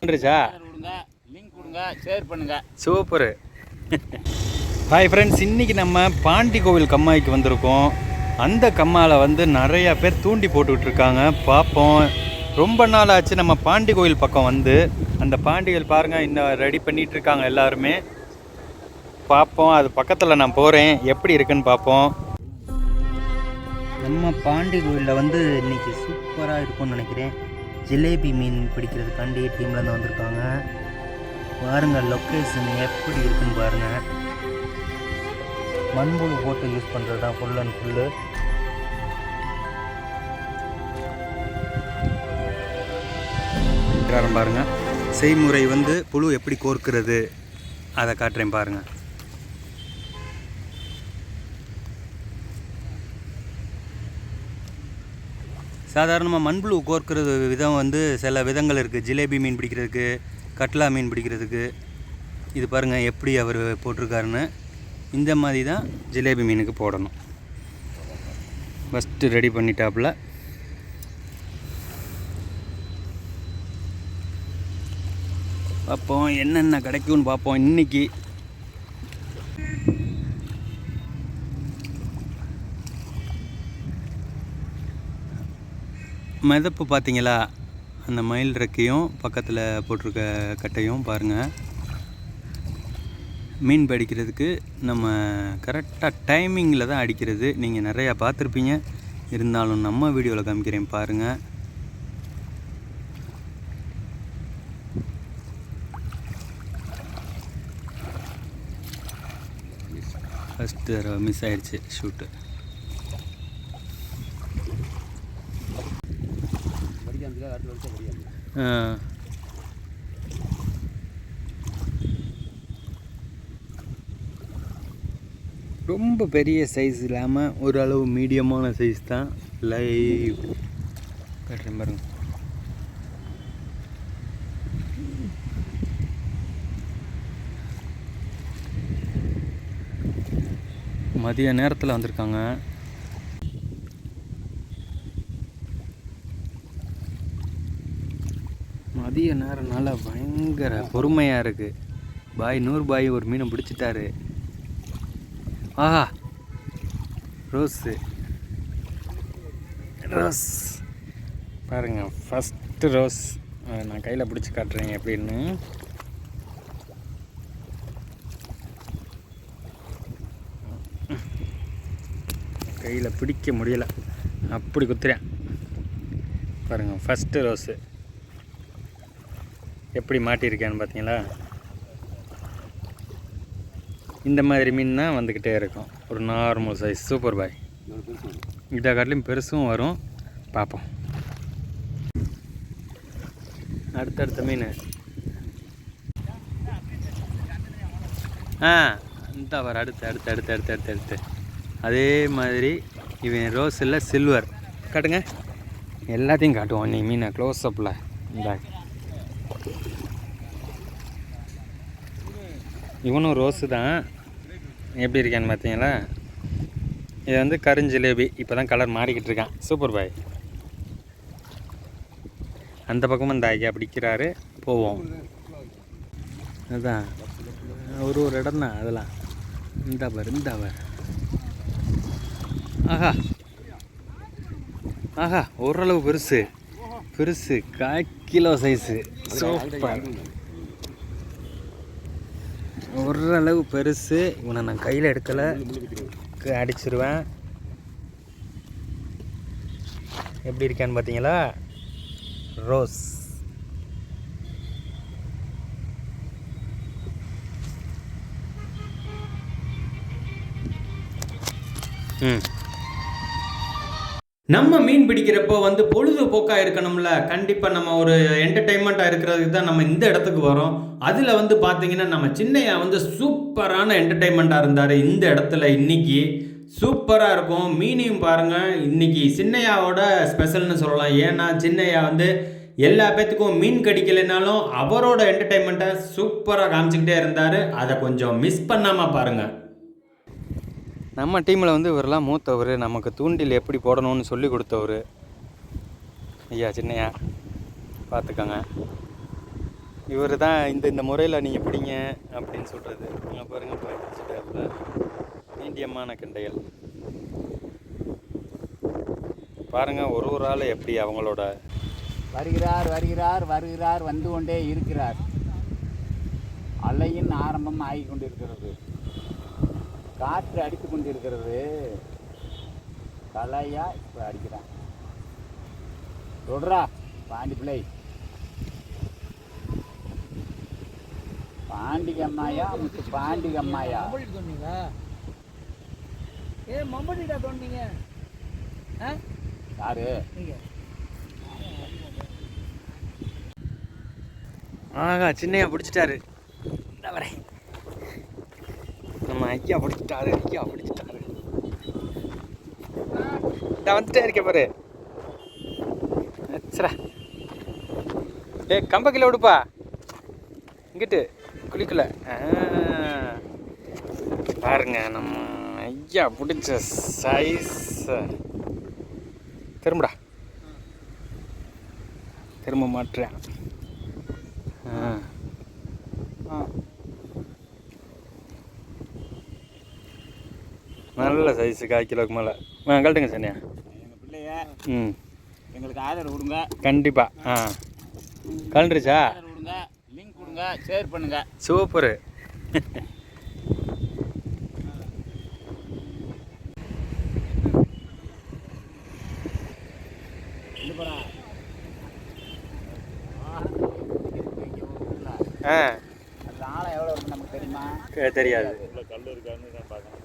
வந்துருச்சா? கொடுங்க லிங்க் கொடுங்க ஷேர் பண்ணுங்க சூப்பரு. ஹாய் ஃப்ரெண்ட்ஸ் இன்றைக்கி நம்ம பாண்டி கோவில் கம்மாய்க்கு வந்திருக்கோம். அந்த கம்மாவில் வந்து நிறையா பேர் தூண்டி போட்டுக்கிட்டு இருக்காங்க பார்ப்போம். ரொம்ப நாள் ஆச்சு நம்ம பாண்டி கோவில் பக்கம் வந்து. அந்த பாண்டிகள் பாருங்கள் இன்னும் ரெடி பண்ணிட்டு இருக்காங்க எல்லாருமே. பார்ப்போம் அது பக்கத்தில் நான் போகிறேன் எப்படி இருக்குன்னு பார்ப்போம். நம்ம பாண்டி கோயிலில் வந்து இன்னைக்கு சூப்பராக இருக்கும்னு நினைக்கிறேன். ஜிலேபி மீன் பிடிக்கிறதுக்காண்டி டீம்லேருந்து வந்திருக்காங்க. பாருங்கள் லொக்கேஷன் எப்படி இருக்குன்னு பாருங்கள் மண்புழு போட்டு யூஸ் பண்ணுறது தான் ஃபுல் அண்ட் ஃபுல்லு பாருங்கள் செய்முறை வந்து புழு எப்படி கோர்க்கிறது அதை காட்டுறேன் பாருங்கள் சாதாரணமாக மண்புழு கோர்க்கிறது விதம் வந்து சில விதங்கள் இருக்குது ஜிலேபி மீன் பிடிக்கிறதுக்கு கட்லா மீன் பிடிக்கிறதுக்கு. இது பாருங்கள் எப்படி அவர் போட்டிருக்காருன்னு. இந்த மாதிரி தான் ஜிலேபி மீனுக்கு போடணும். ஃபஸ்ட்டு ரெடி பண்ணிட்டாப்புல. பார்ப்போம் என்னென்ன கிடைக்கும்னு பார்ப்போம். இன்னைக்கு மிதப்பு பார்த்தீங்களா? அந்த மயில் ரெக்கையும் பக்கத்தில் போட்டிருக்க கட்டையும் பாருங்கள் மீன் பிடிக்கிறதுக்கு நம்ம கரெக்டாக டைமிங்கில் தான் அடிக்கிறது. நீங்கள் நிறையா பார்த்துருப்பீங்க. இருந்தாலும் நம்ம வீடியோவில் காமிக்கிறேன் பாருங்கள் ஃபஸ்ட்டு மிஸ் ஆயிடுச்சு. ஷூட்டு ஆ ரொம்ப பெரிய சைஸ் இல்லாமல் ஓரளவு மீடியமான சைஸ் தான் லைவ் கட்டுறேன் பாருங்க. மதிய நேரத்தில் வந்திருக்காங்க. மதிய நேரம்னால பயங்கர பொறுமையாக இருக்குது பாய் நூறு பாய் ஒரு மீனை பிடிச்சிட்டாரு. ஆஹா ரோஸு. ரோஸ். பாருங்க ஃபஸ்ட்டு ரோஸ். நான் கையில் பிடிச்சி காட்டுறேன் எப்படின்னு. கையில் பிடிக்க முடியலை. அப்படி குத்துறேன். பாருங்கள் ஃபஸ்ட்டு ரோஸு. எப்படி மாட்டியிருக்கேன்னு பார்த்தீங்களா? இந்த மாதிரி மீன் தான் வந்துக்கிட்டே இருக்கும். ஒரு நார்மல் சைஸ் சூப்பர் பாய் இதை காட்டிலும் பெருசும் வரும். பார்ப்போம். அடுத்தடுத்த மீன். ஆ இந்த வர அடுத்து அடுத்து அடுத்து அடுத்து அடுத்து அடுத்து. அதே மாதிரி இவன் ரோஸ் இல்லை சில்வர் காட்டுங்க. எல்லாத்தையும் காட்டுவோம். நீ மீனை க்ளோஸ்அப்பில் இந்த. இவனும் ரோஸு தான். எப்படி இருக்கான்னு பார்த்தீங்களா? இது வந்து கருஞ்சிலேபி இப்போ தான் கலர் மாறிக்கிட்டு இருக்கான். சூப்பர் பாய் அந்த பக்கமும் இந்த ஐயா பிடிக்கிறாரு. போவோம். அதுதான் ஒரு ஒரு இடம் தான் அதெல்லாம். இந்த பாரு இந்த பாரு. ஆஹா. ஆஹா ஓரளவு பெருசு. பெருசு கால் கிலோ சைஸு சூப்பர். ஓரளவு பெருசு. இவனை நான் கையில் எடுக்கலை. அடிச்சிருவேன். எப்படி இருக்கான்னு பார்த்தீங்களா ரோஸ். ம். நம்ம மீன் பிடிக்கிறப்போ வந்து பொழுதுபோக்காக இருக்கணும்ல. கண்டிப்பாக நம்ம ஒரு என்டர்டைன்மெண்ட்டாக இருக்கிறதுக்கு தான் நம்ம இந்த இடத்துக்கு வரோம். அதில் வந்து பார்த்தீங்கன்னா நம்ம சின்னையா வந்து சூப்பரான என்டர்டைன்மெண்ட்டாக இருந்தார் இந்த இடத்துல இன்னைக்கு. சூப்பராக இருக்கும். மீனையும் பாருங்கள் இன்னைக்கு சின்னையாவோட ஸ்பெஷல்னு சொல்லலாம். ஏன்னா சின்னையா வந்து எல்லா பேத்துக்கும் மீன் கடிக்கலைனாலும் அவரோட என்டர்டைன்மெண்ட்டை சூப்பராக காமிச்சிக்கிட்டே இருந்தார். அதை கொஞ்சம் மிஸ் பண்ணாமல் பாருங்கள் நம்ம டீமில் வந்து இவரெல்லாம் மூத்தவர். நமக்கு தூண்டில் எப்படி போடணும்னு சொல்லி கொடுத்தவர். ஐயா சின்னையா பார்த்துக்கோங்க. இவர் தான் இந்த இந்த முறையில் நீங்கள் பிடிங்க அப்படின்னு சொல்கிறது அங்கே பாருங்கள் பிடிச்சிட்டாப்புல மீடியமான கண்டைகள் பாருங்கள் ஒரு ஒரு ஆள் எப்படி அவங்களோட வருகிறார் வருகிறார் வருகிறார் வந்து கொண்டே இருக்கிறார். அலையின் ஆரம்பம் ஆகி கொண்டிருக்கிறது. காற்று அடித்து கொண்டிருக்கிறது. கலையா இப்போ அடிக்கிறான். தொடரா பாண்டி பிள்ளை. பாண்டிக அம்மாயா முத்து பாண்டிக அம்மாயா சொன்னீங்களா? ஏ மம்பட்டிடா சொன்னீங்க. ஆ? யாரு? ஆகா சின்னையா பிடிச்சிட்டாரு. இந்த வரேன் நம்ம ஐயா பிடிச்சிட்டாரு ஐயா பிடிச்சிட்டாரு நான் வந்துட்டே இருக்கேன் பாரு. சரா டேய் கம்பக்கில் விடுப்பா. இங்கிட்டு குளிக்கல பாருங்க நம்ம ஐயா பிடிச்ச சைஸ் திரும்படா. திரும்ப மாட்டுறேன். ஆ. நல்ல சைஸு கால் கிலோக்கு மேலே. ஆ கழட்டுங்க சனியா. எங்கள் பிள்ளைய ம். எங்களுக்கு ஆதரவு கொடுங்க. கண்டிப்பாக ஆ. கலண்டுருச்சா கொடுங்க லிங்க் கொடுங்க ஷேர் பண்ணுங்க. சூப்பரு. ஆ. ஆழம் எவ்வளோ இருக்கு நமக்கு தெரியுமா? கே- தெரியாது.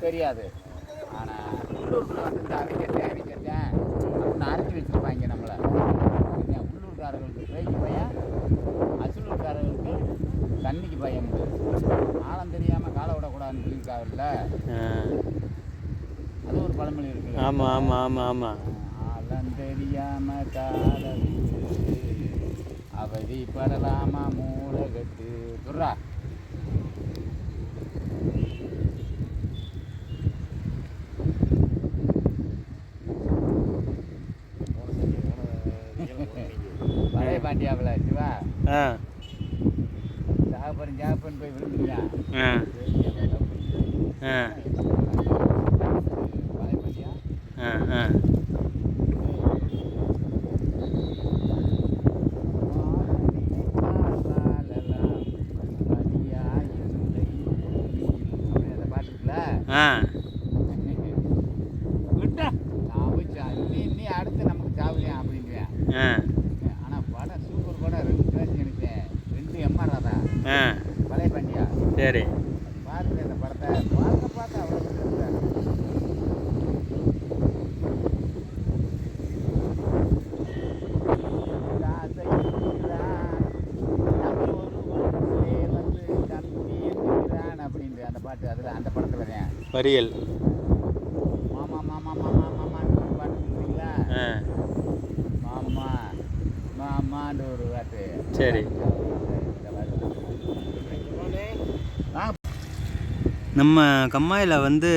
தெரியாது. ஆனால் உள்ளூர்ல வந்து அவிக்கத்தை அவிக்கத்தேன் அப்படின்னு அரைச்சி வச்சுருப்பாங்க நம்மளை. உள்ளூர்காரர்களுக்கு பேய்க்கு பையன் அசலூர்காரர்களுக்கு தண்ணிக்கு பயம். ஆழம் தெரியாமல் காலை விடக்கூடாதுன்னு சொல்லியிருக்காருல்ல. அது ஒரு பழமொழி இருக்குது. ஆமாம் ஆமாம் ஆமாம் ஆமாம் ஆழம் தெரியாம காலை அவதிப்படலாமா மூளை கட்டு துர்ரா பழைய பாண்டியாவில் சிவா ஆ ஜாகப்பன் ஜாகப்பன் போய் விழுந்துருங்க ஆ ஆ பழைய பாண்டியா ஆ ஆ அந்த பாட்டு இருக்குல்ல ஆ விட்டா நான் போய் சா- நீ நீ அடுத்து நமக்கு சாவலியா அப்படின்வேன் ஆ ஆனால் படம் சூப்பர் படம் ரெண்டு பேர் நினைச்சேன் ரெண்டு எம்ஆர் ராதா பழைய பாண்டியா. சரி. பாருங்க இந்த படத்தை. பார்க்க பார்க்க அவ்வளோ பிடிச்சிருக்கு. ஆசை இருக்கிறான், நம்பி ஒரு மனசிலே வந்து தம்பி இருக்கிறான் அப்படின்ட்டு அந்த பாட்டு அதில் அந்த படத்தில் தான் வரியல் மாமா மாமா மாமா மாமான்னு ஒரு பாட்டு இருக்குங்களா ஆ மாமா மாமான்னு ஒரு பாட்டு சரி. நம்ம கம்மாயில் வந்து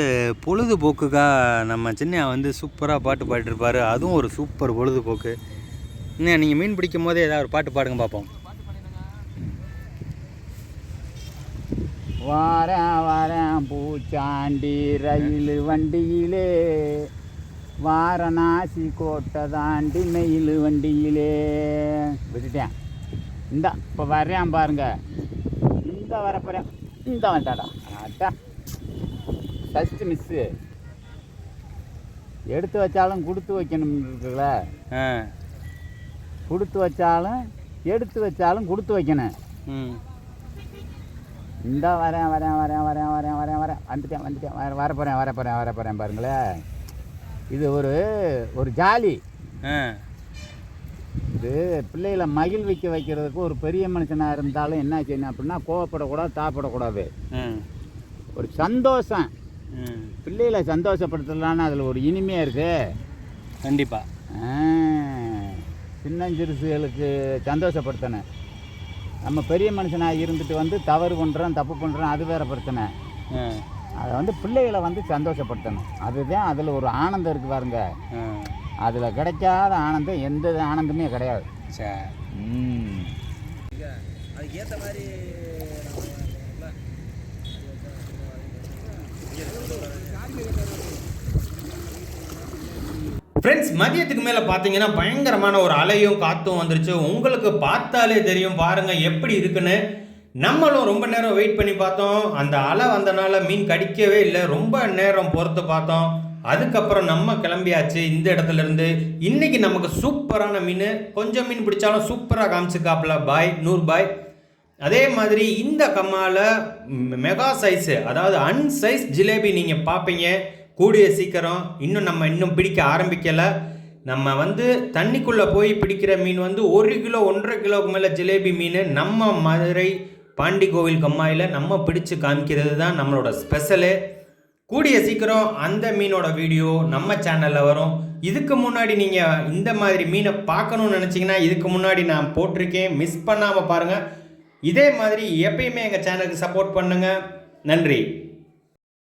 பொழுதுபோக்குக்காக நம்ம சின்னையா வந்து சூப்பராக பாட்டு பாடிட்டுருப்பாரு. அதுவும் ஒரு சூப்பர் பொழுதுபோக்கு. இன்னும் நீங்கள் மீன் பிடிக்கும் போதே ஏதாவது ஒரு பாட்டு பாடுங்க பார்ப்போம் வாரேன் வாரேன் பூச்சாண்டி ரயில் வண்டியிலே. வாரணாசி கோட்டை தாண்டி மெயில் வண்டியிலே விட்டுட்டேன். இந்த இப்போ வர்றேன் பாருங்க. இந்த வரப்போறேன். இந்த வந்துட்டாடா. அட்டா ஃபஸ்ட்டு மிஸ்ஸு எடுத்து வச்சாலும் கொடுத்து வைக்கணும் இருக்குல்ல? கொடுத்து வச்சாலும் எடுத்து வச்சாலும் கொடுத்து வைக்கணும். இந்த வரேன் வரேன் வரேன் வரேன் வரேன் வரேன் வரேன். வந்துட்டேன் வந்துட்டேன். வர வர போகிறேன் வர போகிறேன் வர போகிறேன் பாருங்களேன். இது ஒரு ஒரு ஜாலி. இது பிள்ளைகளை மகிழ்விக்க வைக்கிறதுக்கு ஒரு பெரிய மனுஷனாக இருந்தாலும் என்ன செய்யணும் அப்படின்னா கோவப்படக்கூடாது தாப்படக்கூடாது ஒரு சந்தோஷம். பிள்ளைகளை சந்தோஷப்படுத்தலான்னு அதில் ஒரு இனிமையாக இருக்குது கண்டிப்பாக சின்னஞ்சிறுசுகளுக்கு சந்தோஷப்படுத்தணும் நம்ம பெரிய மனுஷனாக இருந்துட்டு வந்து தவறு பண்ணுறோம் தப்பு பண்ணுறோம் அது வேற பிரச்சனை. அதை வந்து பிள்ளைகளை வந்து சந்தோஷப்படுத்தணும். அதுதான் அதில் ஒரு ஆனந்தம் இருக்குது பாருங்க. அதில் கிடைக்காத ஆனந்தம் எந்த ஆனந்தமே கிடையாது. சரி அதுக்கு ஏற்ற மாதிரி ஃப்ரெண்ட்ஸ் மதியத்துக்கு மேலே பார்த்தீங்கன்னா பயங்கரமான ஒரு அலையும் காற்றும் வந்துருச்சு. உங்களுக்கு பார்த்தாலே தெரியும் பாருங்க எப்படி இருக்குன்னு. நம்மளும் ரொம்ப நேரம் வெயிட் பண்ணி பார்த்தோம். அந்த அலை வந்தனால மீன் கடிக்கவே இல்லை. ரொம்ப நேரம் பொறுத்து பார்த்தோம். அதுக்கப்புறம் நம்ம கிளம்பியாச்சு. இந்த இடத்துல இருந்து இன்னைக்கு நமக்கு சூப்பரான மீன். கொஞ்சம் மீன் பிடிச்சாலும் சூப்பராக காமிச்சுக்காப்புல. பாய் நூறு பாய். அதே மாதிரி இந்த கம்மால மெகா சைஸு அதாவது அன் சைஸ் ஜிலேபி நீங்கள் பார்ப்பீங்க கூடிய சீக்கிரம். இன்னும் நம்ம இன்னும் பிடிக்க ஆரம்பிக்கலை. நம்ம வந்து தண்ணிக்குள்ளே போய் பிடிக்கிற மீன் வந்து ஒரு கிலோ ஒன்றரை கிலோவுக்கு மேலே ஜிலேபி மீன். நம்ம மதுரை பாண்டி கோவில் கம்மாயில் நம்ம பிடிச்சு காமிக்கிறது தான் நம்மளோட ஸ்பெஷலு. கூடிய சீக்கிரம் அந்த மீனோட வீடியோ நம்ம சேனலில் வரும். இதுக்கு முன்னாடி நீங்கள் இந்த மாதிரி மீனை பார்க்கணும்னு நினச்சிங்கன்னா இதுக்கு முன்னாடி நான் போட்டிருக்கேன். மிஸ் பண்ணாமல் பாருங்கள் இதே மாதிரி எப்பயுமே எங்கள் சேனலுக்கு சப்போர்ட் பண்ணுங்கள் நன்றி.